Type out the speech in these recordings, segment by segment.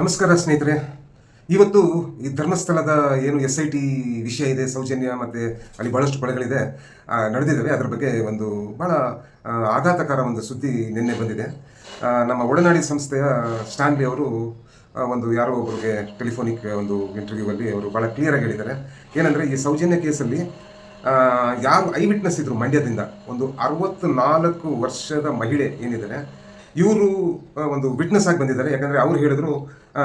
ನಮಸ್ಕಾರ ಸ್ನೇಹಿತರೆ. ಇವತ್ತು ಈ ಧರ್ಮಸ್ಥಳದ ಏನು ಎಸ್ ಐ ಟಿ ವಿಷಯ ಇದೆ ಸೌಜನ್ಯ ಮತ್ತು ಅಲ್ಲಿ ಭಾಳಷ್ಟು ಕೊಳೆಗಳಿದೆ ಆ, ನಡೆದಿದ್ದಾವೆ. ಅದರ ಬಗ್ಗೆ ಒಂದು ಭಾಳ ಆಘಾತಕರ ಒಂದು ಸುದ್ದಿ ನಿನ್ನೆ ಬಂದಿದೆ. ನಮ್ಮ ಒಡನಾಡಿ ಸಂಸ್ಥೆಯ ಸ್ಟ್ಯಾನ್ಲಿ ಅವರು ಒಂದು ಯಾರೋ ಒಬ್ಬರಿಗೆ ಟೆಲಿಫೋನಿಕ್ ಒಂದು ಇಂಟರ್ವ್ಯೂವಲ್ಲಿ ಅವರು ಭಾಳ ಕ್ಲಿಯರಾಗಿ ಹೇಳಿದ್ದಾರೆ. ಏನಂದರೆ ಈ ಸೌಜನ್ಯ ಕೇಸಲ್ಲಿ ಯಾರು ಐ ವಿಟ್ನೆಸ್ ಇದ್ದರು ಮಂಡ್ಯದಿಂದ ಒಂದು ಅರವತ್ತು ನಾಲ್ಕು ವರ್ಷದ ಮಹಿಳೆ ಏನಿದ್ದಾರೆ ಇವರು ಒಂದು ವಿಟ್ನೆಸ್ ಆಗಿ ಬಂದಿದ್ದಾರೆ. ಯಾಕಂದರೆ ಅವ್ರು ಹೇಳಿದ್ರು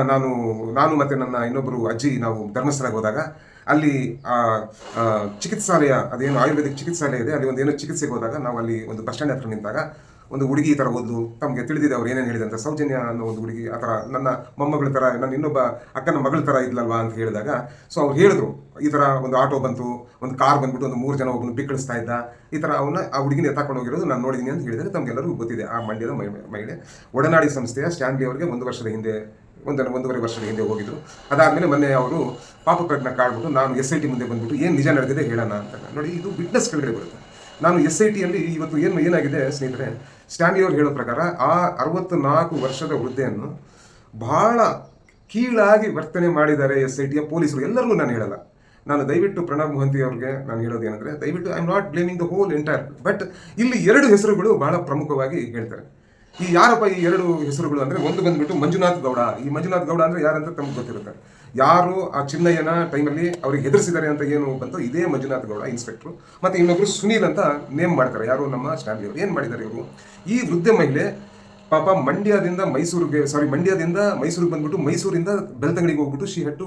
ನಾನು ನಾನು ಮತ್ತು ನನ್ನ ಇನ್ನೊಬ್ಬರು ಅಜ್ಜಿ ನಾವು ಧರ್ಮಸ್ಥಳಕ್ಕೆ ಹೋದಾಗ ಅಲ್ಲಿ ಆ, ಚಿಕಿತ್ಸಾಲಯ ಅದೇನು ಆಯುರ್ವೇದಿಕ್ ಚಿಕಿತ್ಸಾಲಯ ಇದೆ ಅಲ್ಲಿ ಒಂದು ಏನೋ ಚಿಕಿತ್ಸೆಗೆ ಹೋದಾಗ ನಾವು ಅಲ್ಲಿ ಒಂದು ಬಸ್ ಸ್ಟ್ಯಾಂಡ್ ಹತ್ರ ನಿಂತಾಗ ಒಂದು ಹುಡುಗಿ ಈ ಥರ ಓದ್ಲು, ತಮಗೆ ತಿಳಿದಿದೆ ಅವ್ರು ಏನೇನು ಹೇಳಿದೆ ಅಂತ, ಸೌಜನ್ಯ ಅನ್ನೋ ಒಂದು ಹುಡುಗಿ ಆ ಥರ ನನ್ನ ಮೊಮ್ಮಗಳ ಥರ ನನ್ನ ಇನ್ನೊಬ್ಬ ಅಕ್ಕನ ಮಗಳ ಥರ ಇದ್ಲಲ್ವಾ ಅಂತ ಹೇಳಿದಾಗ ಸೊ ಅವ್ರು ಹೇಳಿದ್ರು, ಈ ಥರ ಒಂದು ಆಟೋ ಬಂತು, ಒಂದು ಕಾರ್ ಬಂದ್ಬಿಟ್ಟು ಒಂದು ಮೂರು ಜನ ಒಬ್ಬನು ಬಿಕ್ಕಳಿಸ್ತಾ ಇದ್ದ, ಈ ಥರ ಅವನ್ನ ಆ ಹುಡುಗಿನ ಎತ್ತಾಕೊಂಡು ಹೋಗಿರೋದು ನಾನು ನೋಡಿದ್ದೀನಿ ಅಂತ ಹೇಳಿದರೆ ತಮಗೆಲ್ಲರಿಗೂ ಗೊತ್ತಿದೆ, ಆ ಮಂಡ್ಯದ ಮಹಿ- ಮಹಿಳೆ. ಒಡನಾಡಿ ಸಂಸ್ಥೆಯ ಸ್ಟ್ಯಾನ್ಲಿ ಅವರಿಗೆ ಒಂದು ವರ್ಷದ ಹಿಂದೆ ಒಂದು ಒಂದೂವರೆ ವರ್ಷದ ಹಿಂದೆ ಹೋಗಿದ್ರು. ಅದಾದಮೇಲೆ ಮೊನ್ನೆ ಅವರು ಪಾಪ ಪ್ರಜ್ಞೆ ಕಾಡ್ಬಿಟ್ಟು, ನಾನು ಎಸ್ ಐ ಟಿ ಮುಂದೆ ಬಂದ್ಬಿಟ್ಟು ಏನು ನಿಜ ನಡೆದಿದೆ ಹೇಳೋಣ ಅಂತ. ನೋಡಿ, ಇದು ವಿಟ್ನೆಸ್ ಕೆಳಗಡೆ ಬರುತ್ತೆ. ನಾನು ಎಸ್ ಐ ಟಿಯಲ್ಲಿ ಇವತ್ತು ಏನು, ಏನಾಗಿದೆ ಸ್ನೇಹಿತರೆ? ಸ್ಟ್ಯಾನ್ಲಿ ಅವರು ಹೇಳೋ ಪ್ರಕಾರ ಆ ಅರವತ್ತು ನಾಲ್ಕು ವರ್ಷದ ಹುದ್ದೆಯನ್ನು ಬಹಳ ಕೀಳಾಗಿ ವರ್ತನೆ ಮಾಡಿದ್ದಾರೆ ಎಸ್ ಐ ಟಿಯ ಪೊಲೀಸರು, ಎಲ್ಲರಿಗೂ ನಾನು ಹೇಳಲ್ಲ. ನಾನು ದಯವಿಟ್ಟು ಪ್ರಣಬ್ ಮೊಹಂತಿ ಅವ್ರಿಗೆ ನಾನು ಹೇಳೋದು ಏನಂದರೆ, ದಯವಿಟ್ಟು I am not blaming the whole entire but ಇಲ್ಲಿ ಎರಡು ಹೆಸರುಗಳು ಬಹಳ ಪ್ರಮುಖವಾಗಿ ಹೇಳ್ತಾರೆ. ಈ ಯಾರಪ್ಪ ಈ ಎರಡು ಹೆಸರುಗಳು ಅಂದರೆ, ಒಂದು ಬಂದ್ಬಿಟ್ಟು ಮಂಜುನಾಥ್ ಗೌಡ. ಈ ಮಂಜುನಾಥ್ ಗೌಡ ಅಂದರೆ ಯಾರಂತ ತಮ್ಗೆ ಗೊತ್ತಿರುತ್ತೆ. ಯಾರು ಆ ಚಿನ್ನಯ್ಯನ ಟೈಮಲ್ಲಿ ಅವ್ರಿಗೆ ಹೆದರಿಸಿದ್ದಾರೆ ಅಂತ ಏನು ಬಂತು ಇದೇ ಮಂಜುನಾಥ್ ಗೌಡ ಇನ್ಸ್ಪೆಕ್ಟ್ರು ಮತ್ತೆ ಇನ್ನೊಬ್ರು ಸುನೀಲ್ ಅಂತ ನೇಮ್ ಮಾಡ್ತಾರೆ. ಯಾರು? ನಮ್ಮ ಸ್ಟ್ಯಾನ್ಲಿ ಅವರು. ಏನು ಮಾಡಿದ್ದಾರೆ ಇವರು? ಈ ವೃದ್ಧೆ ಮಹಿಳೆ ಪಾಪ ಮಂಡ್ಯದಿಂದ ಮೈಸೂರಿಗೆ ಸಾರಿ ಮಂಡ್ಯದಿಂದ ಮೈಸೂರಿಗೆ ಬಂದ್ಬಿಟ್ಟು ಮೈಸೂರಿಂದ ಬೆಳ್ತಂಗಡಿಗೆ ಹೋಗ್ಬಿಟ್ಟು she had to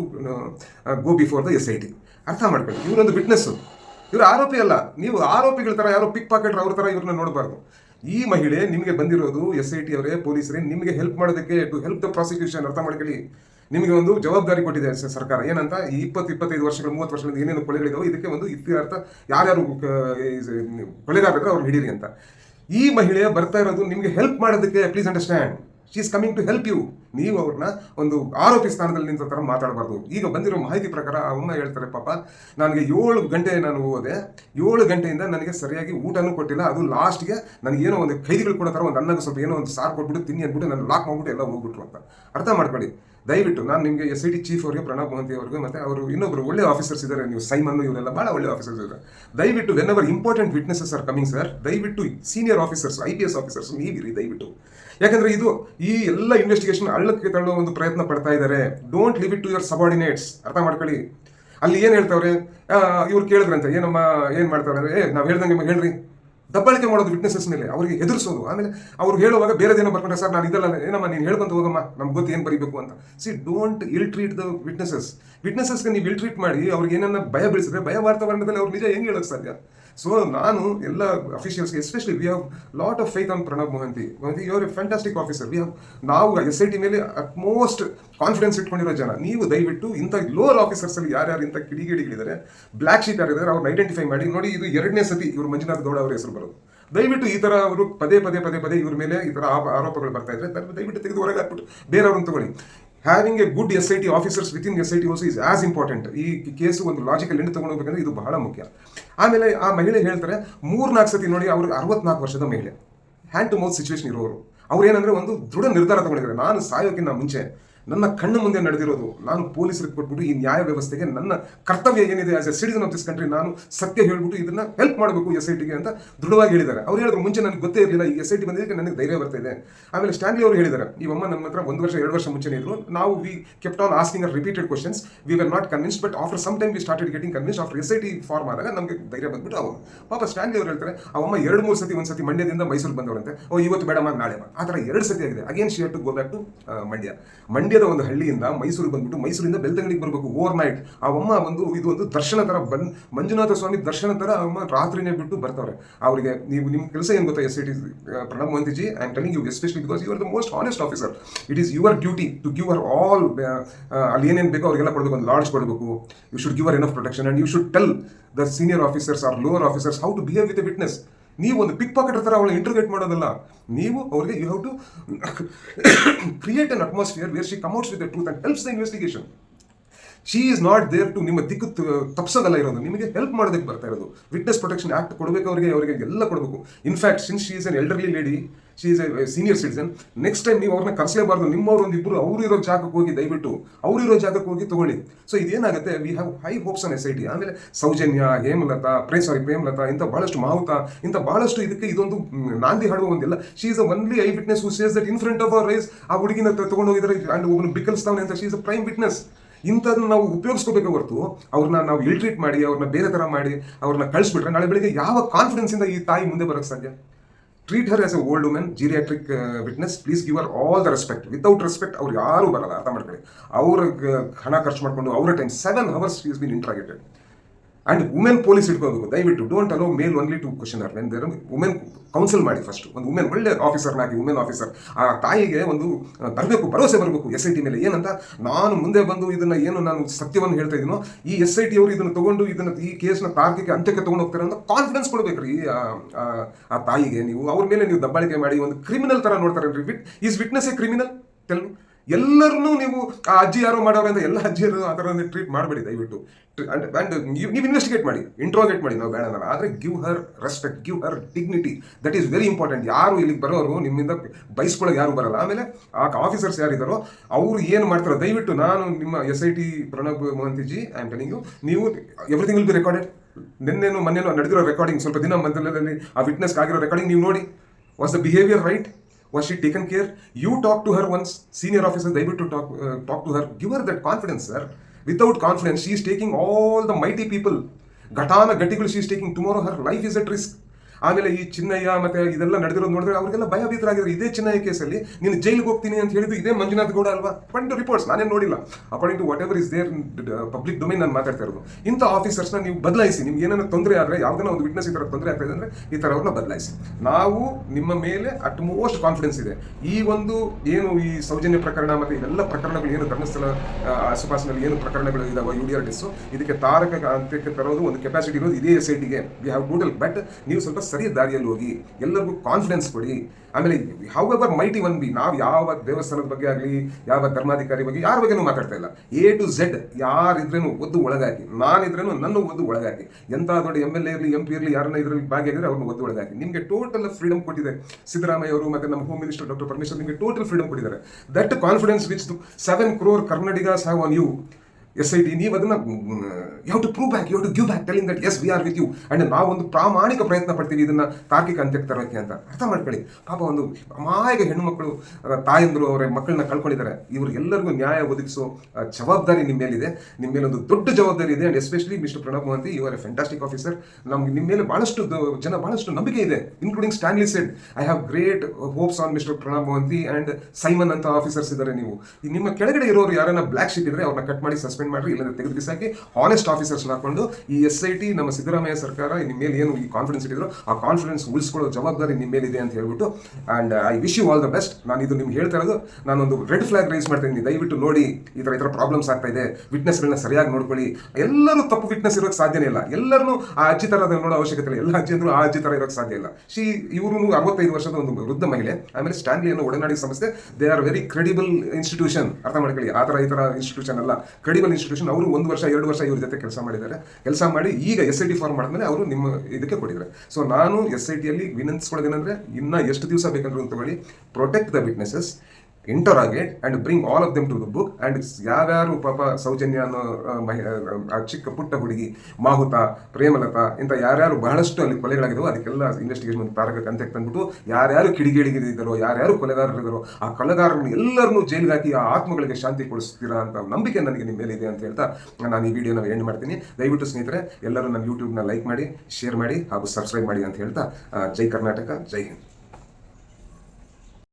go before the S I T ಅರ್ಥ ಮಾಡ್ಕೊಳ್ಳಿ. ಇವರೊಂದು ವಿಟ್ನೆಸ್ ಇವರು ಆರೋಪಿ ಅಲ್ಲ. ನೀವು ಆರೋಪಿಗಳ ಥರ ಯಾರೋ ಪಿಕ್ ಪಾಕೆಟ್ ಅವ್ರ ಥರ ಇವ್ರನ್ನ ನೋಡಬಾರ್ದು. ಈ ಮಹಿಳೆ ನಿಮಗೆ ಬಂದಿರೋದು ಎಸ್ ಐ ಟಿ ಅವರೇ, ಪೊಲೀಸರೇ, ನಿಮಗೆ ಹೆಲ್ಪ್ ಮಾಡೋದಕ್ಕೆ ಟು ಹೆಲ್ಪ್ ದ ಪ್ರಾಸಿಕ್ಯೂಷನ್ ಅರ್ಥ ಮಾಡ್ಕೊಳ್ಳಿ. ನಿಮಗೆ ಒಂದು ಜವಾಬ್ದಾರಿ ಕೊಟ್ಟಿದೆ ಸರ್ಕಾರ. ಏನಂತ, ಈ ಇಪ್ಪತ್ತು, ಇಪ್ಪತ್ತೈದು ವರ್ಷಗಳು, ಮೂವತ್ತು ವರ್ಷಗಳಿಂದ ಏನೇನು ಕೊಳೆಗಳಿದಾವೆ ಇದಕ್ಕೆ ಒಂದು ಇತ್ಯರ್ಥ ಯಾರ್ಯಾರು ಕೊಳೆಗಾಗಬೇಕು ಅವ್ರು ಹಿಡೀರಿ ಅಂತ. ಈ ಮಹಿಳೆ ಬರ್ತಾ ಇರೋದು ನಿಮಗೆ ಹೆಲ್ಪ್ ಮಾಡೋದಕ್ಕೆ please understand she is coming to help you ನೀವು ಅವ್ರನ್ನ ಒಂದು ಆರೋಪಿ ಸ್ಥಾನದಲ್ಲಿ ನಿಂತ ಥರ ಮಾತಾಡಬಾರ್ದು. ಈಗ ಬಂದಿರೋ ಮಾಹಿತಿ ಪ್ರಕಾರ ಅವನ್ನ ಹೇಳ್ತಾರೆ, ಪಾಪ, ನನಗೆ ಏಳು ಗಂಟೆ ನಾನು ಹೋದೆ. ಏಳು ಗಂಟೆಯಿಂದ ನನಗೆ ಸರಿಯಾಗಿ ಊಟನೂ ಕೊಟ್ಟಿಲ್ಲ. ಅದು ಲಾಸ್ಟ್ಗೆ ನನಗೆ ಏನೋ ಒಂದು ಕೈದಿಗಳು ಕೊಡೋ ಥರ ಒಂದು ಅನ್ನಕ್ಕೆ ಸ್ವಲ್ಪ ಏನೋ ಒಂದು ಸಾರು ಕೊಟ್ಬಿಟ್ಟು ತಿನ್ನಿ ಅಂದ್ಬಿಟ್ಟು ನಾನು ಲಾಕ್ ಮಾಡಿಬಿಟ್ಟು ಎಲ್ಲ ಹೋಗ್ಬಿಟ್ರು ಅಂತ. ಅರ್ಥ ಮಾಡ್ಕೊಳ್ಳಿ. ದಯವಿಟ್ಟು ನಾನು ನಿಮಗೆ ಎಸ್ ಐ ಟಿ ಚೀಫ್ ಅವರಿಗೆ, ಪ್ರಣಬ್ ಮಹಂತಿ ಅವರಿಗೆ ಮತ್ತೆ ಅವರು ಇನ್ನೊಬ್ಬರು ಒಳ್ಳೆ ಆಫೀಸರ್ಸ್ ಇದ್ದಾರೆ ನೀವು ಸೈಮನ್ ಇವರೆಲ್ಲ ಭಾಳ ಒಳ್ಳೆ ಆಫೀಸರ್ಸ್ ಇದ್ದಾರೆ ದಯವಿಟ್ಟು when our important witnesses are coming sir ದಯವಿಟ್ಟು senior officers I P S officers ನೀವಿರಿ ದಯವಿಟ್ಟು. ಯಾಕಂದ್ರೆ ಇದು ಈ ಎಲ್ಲ ಇನ್ವೆಸ್ಟಿಗೇಷನ್ ಅಳ್ಳಕ್ಕೆ ತಳ್ಳೋ ಒಂದು ಪ್ರಯತ್ನ ಪಡ್ತಾ ಇದ್ದಾರೆ don't leave it to your subordinates ಅರ್ಥ ಮಾಡ್ಕೊಳ್ಳಿ. ಅಲ್ಲಿ ಏನು ಹೇಳ್ತಾವ್ರೆ? ಇವ್ರು ಕೇಳಿದ್ರಂತೆ, ಏನಮ್ಮ, ಏನು ಮಾಡ್ತಾವ್ರೆ? ಅಂದ್ರೆ ಏ, ನಾವು ಹೇಳ್ದಂಗೆ ನಿಮಗೆ ಹೇಳ್ರಿ. ದಬ್ಬಾಳಿಕೆ ಮಾಡೋದು ವಿಟ್ನೆಸಸ್ ಮೇಲೆ, ಅವರಿಗೆ ಹೆದರ್ಸೋದು ಆಮೇಲೆ ಅವ್ರು ಹೇಳುವಾಗ ಬೇರೆದೇನೋ ಬರ್ಕೊಂಡ್ರೆ, ಸರ್, ನಾನು ಇದಲ್ಲ, ಏನಮ್ಮ, ನೀನು ಹೇಳ್ಕೊಂತ ಹೋಗಮ್ಮ, ನಮ್ಗೆ ಗೊತ್ತು ಏನು ಬರೀಬೇಕು ಅಂತ. See don't ill treat the witnesses ವಿಟ್ನೆಸಸ್ಗೆ ನೀವು ಇಲ್ ಟ್ರೀಟ್ ಮಾಡಿ, ಅವ್ರಿಗೆ ಏನನ್ನ ಭಯ ಬೀಳಿಸಿದ್ರೆ ಭಯ ವಾತಾವರಣದಲ್ಲಿ ಅವ್ರು ನಿಜ ಹೆಂಗೆ ಹೇಳೋಕ್ಕೆ ಸಾಧ್ಯ? ಸೊ ನಾನು ಎಲ್ಲ officials especially we have lot of faith on Pranab Mohanty Mohanty you are a fantastic officer we have ನಾವು ಎಸ್ ಐ ಟಿ ಮೇಲೆ ಅಟ್ಮೋಸ್ಟ್ ಕಾನ್ಫಿಡೆನ್ಸ್ ಇಟ್ಕೊಂಡಿರೋ ಜನ. ನೀವು ದಯವಿಟ್ಟು ಇಂಥ ಲೋವರ್ ಆಫೀಸರ್ಸ್ ಅಲ್ಲಿ ಯಾರ್ಯಾರು ಇಂಥ ಕಿಡಿಗೇಡಿಗಳಿದ್ದಾರೆ ಬ್ಲ್ಯಾಕ್ ಶೀಟ್ ಯಾರಿದ್ದಾರೆ ಅವ್ರನ್ನ ಐಡೆಂಟಿಫೈ ಮಾಡಿ. ನೋಡಿ, ಇದು ಎರಡನೇ ಸತಿ ಇವರು ಮಂಜುನಾಥ್ ಗೌಡ ಅವರ ಹೆಸರು ಬರೋದು. ದಯವಿಟ್ಟು ಈ ಥರ ಅವರು ಪದೇ ಪದೇ ಪದೇ ಪದೇ ಇವ್ರ ಮೇಲೆ ಈ ಥರ ಆರೋಪಗಳು ಬರ್ತಾ ಇದ್ರೆ ದಯವಿಟ್ಟು ತೆಗೆದು ಹೊರಗೆ ಹಾಕ್ಬಿಟ್ಟು ಬೇರೆಯವ್ರನ್ನ ತಗೊಳ್ಳಿ. Having a good S I T officers within S I T also is as important ಈ ಕೇಸ್ ಒಂದು ಲಾಜಿಕಲ್ ಎಂಡ್ ತಗೊಂಡೋಗ್ಬೇಕಂದ್ರೆ ಇದು ಬಹಳ ಮುಖ್ಯ. ಆಮೇಲೆ ಆ ಮಹಿಳೆ ಹೇಳ್ತಾರೆ, ಮೂರ್ನಾಲ್ಕು ಸತಿ ನೋಡಿ ಅವ್ರಿಗೆ ಅರವತ್ನಾಲ್ಕು ವರ್ಷದ ಮಹಿಳೆ. ಹ್ಯಾಂಡ್ ಟು ಮೌತ್ ಸಿಚುವೇಶನ್ ಇರೋರು. ಅವ್ರು ಏನಂದ್ರೆ ಒಂದು ದೃಢ ನಿರ್ಧಾರ ತಗೊಂಡಿದ್ದಾರೆ. ನಾನು ಸಾಯೋಕ್ಕಿಂತ ಮುಂಚೆ ನನ್ನ ಕಣ್ಣು ಮುಂದೆ ನಡೆದಿರೋದು, ನಾನು ಪೊಲೀಸರಿಗೆ ಕೊಟ್ಬಿಟ್ಟು ಈ ನ್ಯಾಯ ವ್ಯವಸ್ಥೆಗೆ ನನ್ನ ಕರ್ತವ್ಯ ಏನಿದೆ as a citizen of this country ನಾನು ಸತ್ಯ ಹೇಳ್ಬಿಟ್ಟು ಇದನ್ನ ಹೆಲ್ಪ್ ಮಾಡಬೇಕು ಎಸ್ ಐ ಟಿಗೆ ಅಂತ ದೃಢವಾಗಿ ಹೇಳಿದ್ದಾರೆ. ಅವ್ರು ಹೇಳಿದ್ರು, ಮುಂಚೆ ನನಗೆ ಗೊತ್ತೇ ಇರಲಿಲ್ಲ, ಈ ಎಸ್ ಐ ಟಿ ಬಂದಿದ್ದಕ್ಕೆ ನನಗೆ ಧೈರ್ಯ ಬರ್ತಾ ಇದೆ. ಆಮೇಲೆ ಸ್ಟ್ಯಾನ್ಲಿ ಅವರು ಹೇಳಿದ್ದಾರೆ, ಈ ಅಮ್ಮ ನಮ್ಮ ಹತ್ರ ಒಂದು ವರ್ಷ, ಎರಡು ವರ್ಷ ಮುಂಚೆನೇ ಇದ್ರು. ನಾವು we kept on asking uh repeated questions we were not convince but after some time we started getting convince after S I T form ಆದಾಗ ನಮಗೆ ಧೈರ್ಯ ಬಂದ್ಬಿಟ್ಟು ಅವರು. ಪಾಪ ಸ್ಟ್ಯಾನ್ಲಿ ಅವರು ಹೇಳ್ತಾರೆ ಅವಮ್ಮ ಎರಡು, ಮೂರು ಸತಿ ಒಂದು ಸತಿ ಮಂಡ್ಯದಿಂದ ಮೈಸೂರು ಬಂದವರಂತೆ. ಓ, ಇವತ್ತು ಬೇಡಮ್ಮ, ನಾಳೆ ಬಾ. ಆ ಥರ ಎರಡು ಸತಿ ಆಗಿದೆ. Again she to go back to Mandya. Mandya ಮಂಡ್ಯದ ಒಂದು ಹಳ್ಳಿಯಿಂದ ಮೈಸೂರಿಗೆ ಬಂದ್ಬಿಟ್ಟು ಮೈಸೂರಿಂದ ಬೆಳ್ತಂಗಡಿಗೆ ಬರಬೇಕು ಓವರ್ ನೈಟ್ ಆ ಅಮ್ಮ ಒಂದು ಇದು ಒಂದು ದರ್ಶನ ಥರ ಬನ್ ಮಂಜುನಾಥ ಸ್ವಾಮಿ ದರ್ಶನ ಥರ ಅಮ್ಮ ರಾತ್ರಿನೇ ಬಿಟ್ಟು ಬರ್ತಾವ್ರೆ. ಅವರಿಗೆ ನೀವು ನಿಮ್ಮ ಕೆಲಸ ಏನು ಗೊತ್ತಾ yes it is Pranab ಮೊಹಂತಿಜಿ I am telling you especially because you are the most honest officer it is your duty to give her all ಅಲ್ಲಿ ಏನೇನು ಬೇಕೋ ಅವರಿಗೆಲ್ಲ ಕೊಡಬೇಕು, ಒಂದು ಲಾಡ್ಜ್ ಕೊಡಬೇಕು. You should give R of protection and you should tell the senior officers or lower officers how to behave with witness ನೀವು ಒಂದು ಪಿಕ್ packet ಥರ ಅವಳು ಇಂಟರ್ಗೇಟ್ ಮಾಡೋದಲ್ಲ, ನೀವು ಅವರಿಗೆ you have to create an atmosphere where she comes out with truth and helps the investigation she is not there to ನಿಮ್ಮ ದಿಕ್ಕು ತಪ್ಪಿಸೋದಲ್ಲ ಇರೋದು. ನಿಮಗೆ ಹೆಲ್ಪ್ ಮಾಡೋದಕ್ಕೆ ಬರ್ತಾ ಇರೋದು. ವಿಟ್ನೆಸ್ ಪ್ರೊಟೆಕ್ಷನ್ ಆಕ್ಟ್ ಕೊಡಬೇಕು ಅವರಿಗೆ ಅವರಿಗೆ ಎಲ್ಲ ಕೊಡಬೇಕು. In fact since she is an elderly lady she is a senior citizen next time ನೀವು ಅವ್ರನ್ನ ಕರೆಸಲೇಬಾರ್ದು ನಿಮ್ಮವ್ರು ಒಂದು ಅವರು ಇರೋ ಜಾಗಕ್ಕೆ ಹೋಗಿ ದಯವಿಟ್ಟು ಅವರು ಇರೋ ಜಾಗಕ್ಕೆ ಹೋಗಿ ತಗೊಳ್ಳಿ. So ಇದೇನಾಗುತ್ತೆ we have high hopes on S I T ಆಮೇಲೆ ಸೌಜನ್ಯ, ಹೇಮಲತಾ ಪ್ರೇ ಸಾರಿ ಪ್ರೇಮಲತಾ, ಇಂಥ ಭಾಳಷ್ಟು ಮಾವುತ, ಇಂಥ ಭಾಳಷ್ಟು ಇದಕ್ಕೆ ಇದೊಂದು ನಾಂದಿ ಹಾಡುವ ಒಂದಿಲ್ಲ. She is only eye witness who says that in front of our eyes ಆ ಹುಡುಗಿನ ತಗೊಂಡು ಹೋಗಿದ್ರೆ ಅಂಡ್ ಒಬ್ಬನು ಬಿಕಲ್ಸ್ತಾವನೆ ಅಂತ she is a prime witness ಇಂಥದನ್ನ ನಾವು ಉಪಯೋಗಿಸ್ಕೋಬೇಕು ಹೊರತು ಅವ್ರನ್ನ ನಾವು ಇಲ್ ಟ್ರೀಟ್ ಮಾಡಿ ಅವ್ರನ್ನ ಬೇರೆ ಥರ ಮಾಡಿ ಅವ್ರನ್ನ ಕಳಿಸ್ಬಿಟ್ರೆ ನಾಳೆ ಬೆಳಿಗ್ಗೆ ಯಾವ ಕಾನ್ಫಿಡೆನ್ಸಿಂದ ಈ ತಾಯಿ ಮುಂದೆ ಬರೋಕ್ಕೆ ಸಾಧ್ಯ? Treat her as a old women geriatric witness please give her all the respect without respect ಅವ್ರು ಯಾರು ಬರಲ್ಲ, ಅರ್ಥ ಮಾಡ್ಕೊಳ್ಳಿ. ಅವ್ರಿಗೆ ಹಣ ಖರ್ಚು ಮಾಡಿಕೊಂಡು ಅವರ time seven hours is been interrogated and women police ಇಟ್ಕೊಂಡು ದಯವಿಟ್ಟು don't allow male only to question or when there women counsel ಮಾಡಿ ಫಸ್ಟ್ ಒಂದು ವುಮೆನ್ ಒಳ್ಳೆ ಆಫೀಸರ್ನಾಗಿ ವುಮೆನ್ ಆಫೀಸರ್ ಆ ತಾಯಿಗೆ ಒಂದು ಬರಬೇಕು, ಭರವಸೆ ಬರಬೇಕು ಎಸ್ ಐ ಟಿ ಮೇಲೆ. ಏನಂತ? ನಾನು ಮುಂದೆ ಬಂದು ಇದನ್ನು ಏನು ನಾನು ಸತ್ಯವನ್ನು ಹೇಳ್ತಾ ಇದ್ದೀನೋ ಈ ಎಸ್ ಐ ಟಿ ಅವರು ಇದನ್ನು ತಗೊಂಡು ಇದನ್ನು ಈ ಕೇಸ್ನ ತಾರ್ಕಿಕ ಅಂತ್ಯಕ್ಕೆ ತಗೊಂಡು ಹೋಗ್ತಾರೆ ಅಂತ ಕಾನ್ಫಿಡೆನ್ಸ್ ಕೊಡಬೇಕ್ರಿ ಆ ತಾಯಿಗೆ ನೀವು. ಅವ್ರ ಮೇಲೆ ನೀವು ದಬ್ಬಾಳಿಕೆ ಮಾಡಿ, ಒಂದು ಕ್ರಿಮಿನಲ್ ಥರ ನೋಡ್ತಾರೆ what is witness a criminal tell ಎಲ್ಲರನ್ನೂ ನೀವು ಆ ಅಜ್ಜಿ ಯಾರೋ ಮಾಡೋರು ಅಂತ ಎಲ್ಲ ಅಜ್ಜಿಯರು ಆ ಥರ ಟ್ರೀಟ್ ಮಾಡಬೇಡಿ ದಯವಿಟ್ಟು. ಅಂಡ್ ನೀವು ಇನ್ವೆಸ್ಟಿಗೇಟ್ ಮಾಡಿ ಇಂಟ್ರೋಗೇಟ್ ಮಾಡಿ ನಾವು ಬೇಡ ಆದರೆ give her respect give her dignity that is very important ಯಾರು ಇಲ್ಲಿಗೆ ಬರೋರು ನಿಮ್ಮಿಂದ ಬೈಸ್ಕೊಳ್ಳೋಕೆ ಯಾರು ಬರಲ್ಲ. ಆಮೇಲೆ ಆ ಆಫೀಸರ್ಸ್ ಯಾರಿದ್ದಾರೋ ಅವರು ಏನು ಮಾಡ್ತಾರೆ? ದಯವಿಟ್ಟು ನಾನು ನಿಮ್ಮ ಎಸ್ ಐ ಟಿ ಪ್ರಣಬ್ ಮಹಂತೀಜಿ ಐ ಆಮ್ ಟೆಲಿಂಗ್ ಯು ನೀವು ಎವ್ರಿಥಿಂಗ್ ವಿಲ್ ಬಿ ರೆಕಾರ್ಡೆಡ್ ನಿನ್ನೆನು, ಮೊನ್ನೆನೋ ನಡೆದಿರೋ ರೆಕಾರ್ಡಿಂಗ್ ಸ್ವಲ್ಪ ದಿನ ಮಧ್ಯದಲ್ಲಿ ಆ ವಿಟ್ನೆಸ್ ಆಗಿರೋ ರೆಕಾರ್ಡಿಂಗ್ ನೀವು ನೋಡಿ. Was the behaviour right was she taken care you talk to her once senior officer ದಯವಿಟ್ಟು talk uh, talk to her give her that confidence sir without confidence she is taking all the mighty people ಘಟಾನ ಗಟ್ಟಿಗಳು she is taking tomorrow her life is at risk ಆಮೇಲೆ ಈ ಚಿನ್ನಯ್ಯ ಮತ್ತೆ ಇದೆಲ್ಲ ನಡೆದಿರೋದು ನೋಡಿದ್ರೆ ಅವರಿಗೆಲ್ಲ ಭಯಭೀತರಾಗಿದ್ದಾರೆ ಇದೇ ಚಿನ್ನಯ್ಯ ಕೇಸಲ್ಲಿ ನೀನು ಜೈಲಿಗೆ ಹೋಗ್ತೀನಿ ಅಂತ ಹೇಳಿದ್ದು ಇದೇ ಮಂಜುನಾಥ್ ಗೌಡ ಅಲ್ವಾ? ಅಕಾರ್ಡಿಂಗ್ ಟು ರಿಪೋರ್ಟ್ಸ್ ನಾನೇನು ನೋಡಿಲ್ಲ. According to whatever is there public domain ನಾನು ಮಾತಾಡ್ತಾ ಇರೋದು. ಇಂಥ ಆಫೀಸರ್ಸ್ನ ನೀವು ಬದಲಾಯಿಸಿ. ನಿಮ್ಗೆ ಏನಾದ್ರು ತೊಂದರೆ ಆದರೆ ಯಾವುದನ್ನ ಒಂದು ವಿಟ್ನೆಸ್ ಈ ಥರ ತೊಂದರೆ ಆಗ್ತಾ ಇದೆ ಅಂದರೆ ಈ ಥರ ಅವ್ರನ್ನ ಬದಲಾಯಿಸಿ. ನಾವು ನಿಮ್ಮ ಮೇಲೆ ಅಟ್ ಮೋಸ್ಟ್ ಕಾನ್ಫಿಡೆನ್ಸ್ ಇದೆ. ಈ ಒಂದು ಏನು ಈ ಸೌಜನ್ಯ ಪ್ರಕರಣ ಮತ್ತು ಇವೆಲ್ಲ ಪ್ರಕರಣಗಳು ಏನು ಧರ್ಮಸ್ಥಳ ಆಸುಪಾಸಿನಲ್ಲಿ ಏನು ಪ್ರಕರಣಗಳು ಇದಾವೆ ಯು ಡಿ ಆರ್ ಡಿಸ್ಸು ಇದಕ್ಕೆ ತಾರಕ ಅಂತ್ಯಕ್ಕೆ ತರೋದು, ಒಂದು ಕೆಪಾಸಿಟಿ ಇರೋದು ಇದೇ ಸೈಡಿಗೆ ಐ ಟಿಗೆ ವಿ ಹ್ಯಾವ್ ಟೋಟಲ್ ಬಟ್ ನೀವು ಸ್ವಲ್ಪ ಸರಿ ದಾರಿಯಲ್ಲಿ ಹೋಗಿ ಎಲ್ಲರಿಗೂ ಕಾನ್ಫಿಡೆನ್ಸ್ ಕೊಡಿ. ಆಮೇಲೆ however mighty one be ನಾವು ಯಾವ ದೇವಸ್ಥಾನದ ಬಗ್ಗೆ ಆಗಲಿ, ಯಾವ ಧರ್ಮಾಧಿಕಾರಿ ಬಗ್ಗೆ, ಯಾರ ಬಗ್ಗೆನೂ ಮಾತಾಡ್ತಾ ಇಲ್ಲ. ಎ ಟು ಝೆಡ್ ಯಾರಿದ್ರೂ ಒದ್ದು ಒಳಗಾಕಿ ನಾನಿದ್ರೂ ನನ್ನ ಒದ್ದು ಒಳಗಾಕಿ ಎಂಥ ದೊಡ್ಡ ಎಂ ಎಲ್ ಎ ಇರಲಿ ಎಂ ಪಿ ಇರಲಿ, ಯಾರನ್ನ ಇದರಲ್ಲಿ ಭಾಗಿಯಾಗಿದ್ರೆ ಅವ್ರನ್ನ ಒದ್ದು ಒಳಗಾಕಿ ನಿಮಗೆ ಟೋಟಲ್ ಫ್ರೀಡಮ್ ಕೊಟ್ಟಿದೆ. ಸಿದ್ದರಾಮಯ್ಯ ಅವರು ಮತ್ತು ನಮ್ಮ ಹೋಮ್ ಮಿನಿಸ್ಟರ್ ಡಾಕ್ಟರ್ ಪರಮೇಶ್ವರ್ ನಿಮಗೆ ಟೋಟಲ್ ಫ್ರೀಡಮ್ ಕೊಟ್ಟಿದ್ದಾರೆ. That confidence which seven crore Karnataka saw on you S I T ನೀವು ಅದನ್ನ you to prove back you to give back telling that yes we are with you and ಒಂದು ಪ್ರಾಮಾಣಿಕ ಪ್ರಯತ್ನ ಪಡ್ತೀವಿ ಇದನ್ನ, ತಾರ್ಕಿಕ ಅಂತ್ಯಕ್ಕೆ ತರೋಕೆ ಅಂತ. ಅರ್ಥ ಮಾಡ್ಕೊಳ್ಳಿ. ಪಾಪ ಒಂದು ಅಮಾಯಕ ಹೆಣ್ಣುಮಕ್ಕಳು ತಾಯಂದರು ಅವರ ಮಕ್ಕಳನ್ನ ಕಳ್ಕೊಂಡಿದ್ದಾರೆ. ಇವ್ರಿಗೆಲ್ಲರಿಗೂ ನ್ಯಾಯ ಒದಗಿಸೋ ಜವಾಬ್ದಾರಿ ನಿಮ್ಮ ಮೇಲಿದೆ. ನಿಮ್ಮ ಮೇಲೆ ಒಂದು ದೊಡ್ಡ ಜವಾಬ್ದಾರಿ ಇದೆ. And especially mister Pranab Mohanty you are a fantastic officer ನಮ್ಗೆ ನಿಮ್ಮ ಮೇಲೆ ಬಹಳಷ್ಟು ಜನ ಬಹಳಷ್ಟು ನಂಬಿಕೆ ಇದೆ including Stanley said I have great hopes on mister Pranab Mohanty and Simon ಅಂತ ಆಫೀಸರ್ಸ್ ಇದ್ದಾರೆ ನೀವು. ನಿಮ್ಮ ಕೆಳಗಡೆ ಇರೋರು ಯಾರನ್ನ ಬ್ಲಾಕ್ ಶೀಟ್ ಇದ್ರೆ ಅವ್ರನ್ನ ಕಟ್ ಮಾಡಿ ಸಸ್ಪೆಂಡ್ ಮಾಡಿ ಇಲ್ಲಂದ್ರೆ ತೆಗೆದು ಬಿಸಾಕಿ ಹಾನೆಸ್ಟ್ ಆಫೀಸರ್ಸ್ ಹಾಕೊಂಡು ಈ ಎಸ್ ಐ ಟಿ ನಮ್ಮ ಸಿದ್ದರಾಮಯ್ಯ ಸರ್ಕಾರ ನಿಮ್ಮ ಮೇಲೆ ಏನು ಈ ಕಾನ್ಫಿಡೆನ್ಸ್ ಇಟ್ಟಿದ್ರು, ಆ ಕಾನ್ಫಿಡೆನ್ಸ್ ಉಳಿಸ್ಕೊಳ್ಳೋ ಜವಾಬ್ದಾರಿ ನಿಮ್ಮ ಮೇಲಿದೆ ಅಂತ ಹೇಳ್ಬಿಟ್ಟು and I wish you all the best ನಾನು ಇದು ನಿಮ್ಗೆ ಹೇಳ್ತಾ ಇರೋದು, ನಾನೊಂದು ರೆಡ್ ಫ್ಲಾಗ್ ರೈಸ್ ಮಾಡ್ತೀನಿ. ದಯವಿಟ್ಟು ನೋಡಿ, ಈ ಥರ ಈ ಥರ ಪ್ರಾಬ್ಲಮ್ಸ್ ಆಗ್ತಾ ಇದೆ. ವಿಟ್ನೆಸ್ಗಳನ್ನ ಸರಿಯಾಗಿ ನೋಡ್ಕೊಳ್ಳಿ. ಎಲ್ಲರೂ ತಪ್ಪು ವಿಟ್ನೆಸ್ ಇರೋಕ್ಕೆ ಸಾಧ್ಯನೇ ಇಲ್ಲ. ಎಲ್ಲರನ್ನೂ ಆ ಅಜ್ಜಿ ಥರ ನೋಡೋ ಅವಶ್ಯಕತೆ ಇಲ್ಲ. ಎಲ್ಲ ಅಜ್ಜಿ ಅಂದ್ರು ಆ ಅಜ್ಜಿ ಥರ ಇರೋಕ್ಕೆ ಸಾಧ್ಯ ಇಲ್ಲ. ಶಿ ಇವರು ಅರವತ್ತೈದು ವರ್ಷದ ಒಂದು ವೃದ್ಧ ಮಹಿಳೆ. ಆಮೇಲೆ ಸ್ಟ್ಯಾನ್ಲಿ ಅನ್ನೋ ಒಡನಾಡಿ ಸಂಸ್ಥೆ. They are very credible institution ಅರ್ಥ ಮಾಡ್ಕೊಳ್ಳಿ. ಆ ಥರ, ಈ ಥರ ಇನ್ಸ್ಟಿಟ್ಯೂಷನ್ ಅಲ್ಲ. ಕ್ರೆಡಿಬಲ್ ಇನ್ಸ್ಟಿಟ್ಯೂಷನ್ ಅವರು ಒಂದು ವರ್ಷ, ಎರಡು ವರ್ಷ ಇವ್ರ ಜೊತೆ ಕೆಲಸ ಮಾಡಿದ್ದಾರೆ. ಕೆಲಸ ಮಾಡಿ ಈಗ ಎಸ್ ಐ ಟಿ ಫಾರ್ಮ್ ಮಾಡಿದ್ಮೇಲೆ ಅವರು ನಿಮ್ಮ ಇದಕ್ಕೆ ಕೊಟ್ಟಿದ್ದಾರೆ. ಸೊ ನಾನು ಎಸ್ ಐ ಟಿಯಲ್ಲಿ ವಿನಂತಿಸ್ಕೊಳ್ಳೋದೇನೆಂದ್ರೆ ಇನ್ನ ಎಷ್ಟು ದಿವಸ ಅಂತ ಹೇಳಿ protect the witnesses interrogate and bring all of them to the book and ಯಾರ್ಯಾರು ಪಾಪ ಸೌಜನ್ಯ ಅನ್ನೋ ಮಹಿ- ಚಿಕ್ಕ ಪುಟ್ಟ ಹುಡುಗಿ, ಮಾಹುತ, ಪ್ರೇಮಲತಾ ಇಂಥ ಯಾರ್ಯಾರು ಬಹಳಷ್ಟು ಅಲ್ಲಿ ಕೊಲೆಗಳಾಗಿದವೋ ಅದಕ್ಕೆಲ್ಲ ಇನ್ವೆಸ್ಟಿಗೇಷನ್ ತಾರಕ ಕಂತೆಗೆ ತಂದ್ಬಿಟ್ಟು ಯಾರ್ಯಾರು ಕಿಡಿಗೇಡಿಗಿದ್ದರೋ ಯಾರ್ಯಾರು ಕೊಲೆಗಾರರಿದ್ದಾರೋ, ಆ ಕೊಲೆಗಾರರನ್ನು ಎಲ್ಲರನ್ನೂ ಜೈಲಿಗೆ ಹಾಕಿ ಆ ಆತ್ಮಗಳಿಗೆ ಶಾಂತಿ ಕೊಡಿಸ್ತೀರಾ ಅಂತ ನಂಬಿಕೆ ನನಗೆ ನಿಮ್ಮ ಮೇಲೆ ಇದೆ ಅಂತ ಹೇಳ್ತಾ ನಾನು ಈ ವಿಡಿಯೋನ ಎಂಡ್ ಮಾಡ್ತೀನಿ. ದಯವಿಟ್ಟು ಸ್ನೇಹಿತರೆ, ಎಲ್ಲರೂ ನನ್ನ ಯೂಟ್ಯೂಬ್ನ ಲೈಕ್ ಮಾಡಿ ಶೇರ್ ಮಾಡಿ ಹಾಗೂ ಸಬ್ಸ್ಕ್ರೈಬ್ ಮಾಡಿ ಅಂತ ಹೇಳ್ತಾ ಜೈ ಕರ್ನಾಟಕ, ಜೈ ಹಿಂದ್.